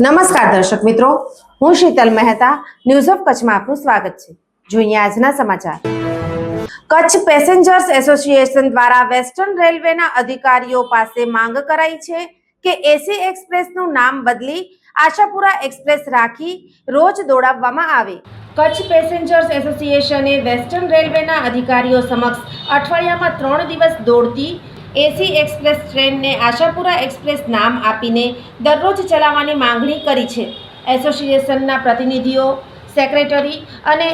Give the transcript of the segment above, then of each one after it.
નમસ્કાર દર્શક મિત્રો, હું શીતલ મહેતા ન્યૂઝ ઓફ કચ્છમાં આપનું સ્વાગત છે. જોઈએ આજના સમાચાર. કચ્છ પેસેન્જર્સ એસોસિએશન દ્વારા વેસ્ટર્ન રેલવેના અધિકારીઓ પાસે માંગ કરાઈ છે કે એસી એક્સપ્રેસનું નામ બદલી આશાપુરા એક્સપ્રેસ રાખી રોજ દોડાવવામાં આવે. કચ્છ પેસેન્જર્સ એસોસિએશને વેસ્ટર્ન રેલવેના અધિકારીઓ સમક્ષ અઠવાડિયામાં ત્રણ દિવસ દોડતી એસી એક્સપ્રેસ ટ્રેનને આશાપુરા એક્સપ્રેસ નામ આપીને દરરોજ ચલાવવાની માંગણી કરી છે. એસોસિએશનના પ્રતિનિધિઓ, સેક્રેટરી અને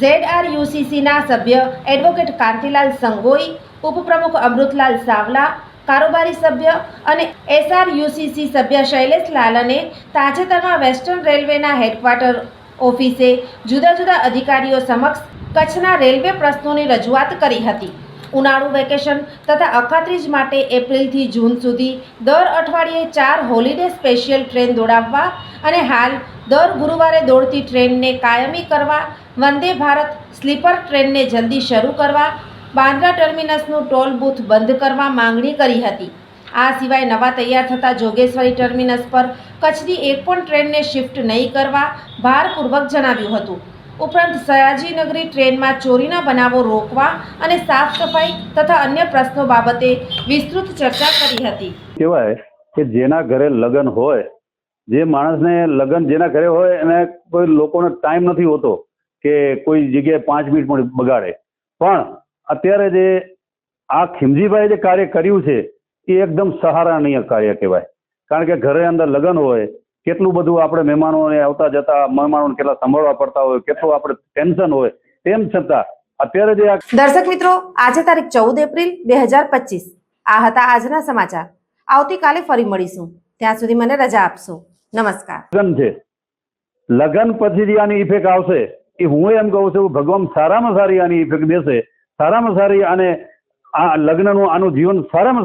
ઝેડ આર યુસીસીના સભ્ય એડવોકેટ કાંતિલાલ સંગોઈ, ઉપપ્રમુખ અમૃતલાલ સાવલા, કારોબારી સભ્ય અને એસઆર યુસીસી સભ્ય શૈલેષ લાલને તાજેતરમાં વેસ્ટર્ન રેલવેના હેડક્વાર્ટર ઓફિસે જુદા જુદા અધિકારીઓ સમક્ષ કચ્છના રેલવે પ્રશ્નોની રજૂઆત કરી હતી. ઉનાળુ વેકેશન તથા અખાત્રીજ માટે એપ્રિલથી જૂન સુધી દર અઠવાડિયે ચાર હોલિડે સ્પેશિયલ ટ્રેન દોડાવવા અને હાલ દર ગુરુવારે દોડતી ટ્રેનને કાયમી કરવા, વંદે ભારત સ્લીપર ટ્રેનને જલ્દી શરૂ કરવા, બાંદ્રા ટર્મિનસનું ટોલ બૂથ બંધ કરવા માંગણી કરી હતી. આ સિવાય નવા તૈયાર થતા જોગેશ્વરી ટર્મિનસ પર કચ્છની એક પણ ટ્રેનને શિફ્ટ નહીં કરવા ભારપૂર્વક જણાવ્યું હતું. ઉપરાંત સયાજીનગરી ટ્રેનમાં ચોરીના બનાવો રોકવા અને સાફ સફાઈ તથા અન્ય પ્રશ્નો બાબતે વિસ્તૃત ચર્ચા કરી હતી. કહેવાય કે જેના ઘરે લગ્ન હોય, જે માણસને લગ્ન જેના ઘરે હોય, એને કોઈ લોકોનો ટાઈમ નથી હોતો કે કોઈ જગ્યાએ પાંચ મિનિટ પણ બગાડે. પણ અત્યારે જે આ ખીમજીભાઈએ જે કાર્ય કર્યું છે, એ એકદમ સહારાનીય કાર્ય કહેવાય. કારણ કે ઘરે અંદર લગ્ન હોય કેટલું બધું આપણે મહેમાનોને આવતા જતા મહેમાનોને કેટલા સંભાળવા પડતા હોય કેટલું આપણે ટેન્શન હોય તેમ છતાં અત્યારે જે દર્શક મિત્રો આજે તારીખ ચૌદ એપ્રિલ બે હજાર પચીસ. આ હતા આજના સમાચાર. આવતીકાલે ફરી મળીશું. ત્યાં સુધી મને રજા આપશો. નમસ્કાર. લગ્ન છે. લગ્ન પછી જે આની ઇફેક્ટ આવશે એ હું એમ કહું છું ભગવાન સારામાં સારી આની ઇફેક્ટ દેશે. સારામાં સારી અને આ લગ્નનું આનું જીવન સારામાં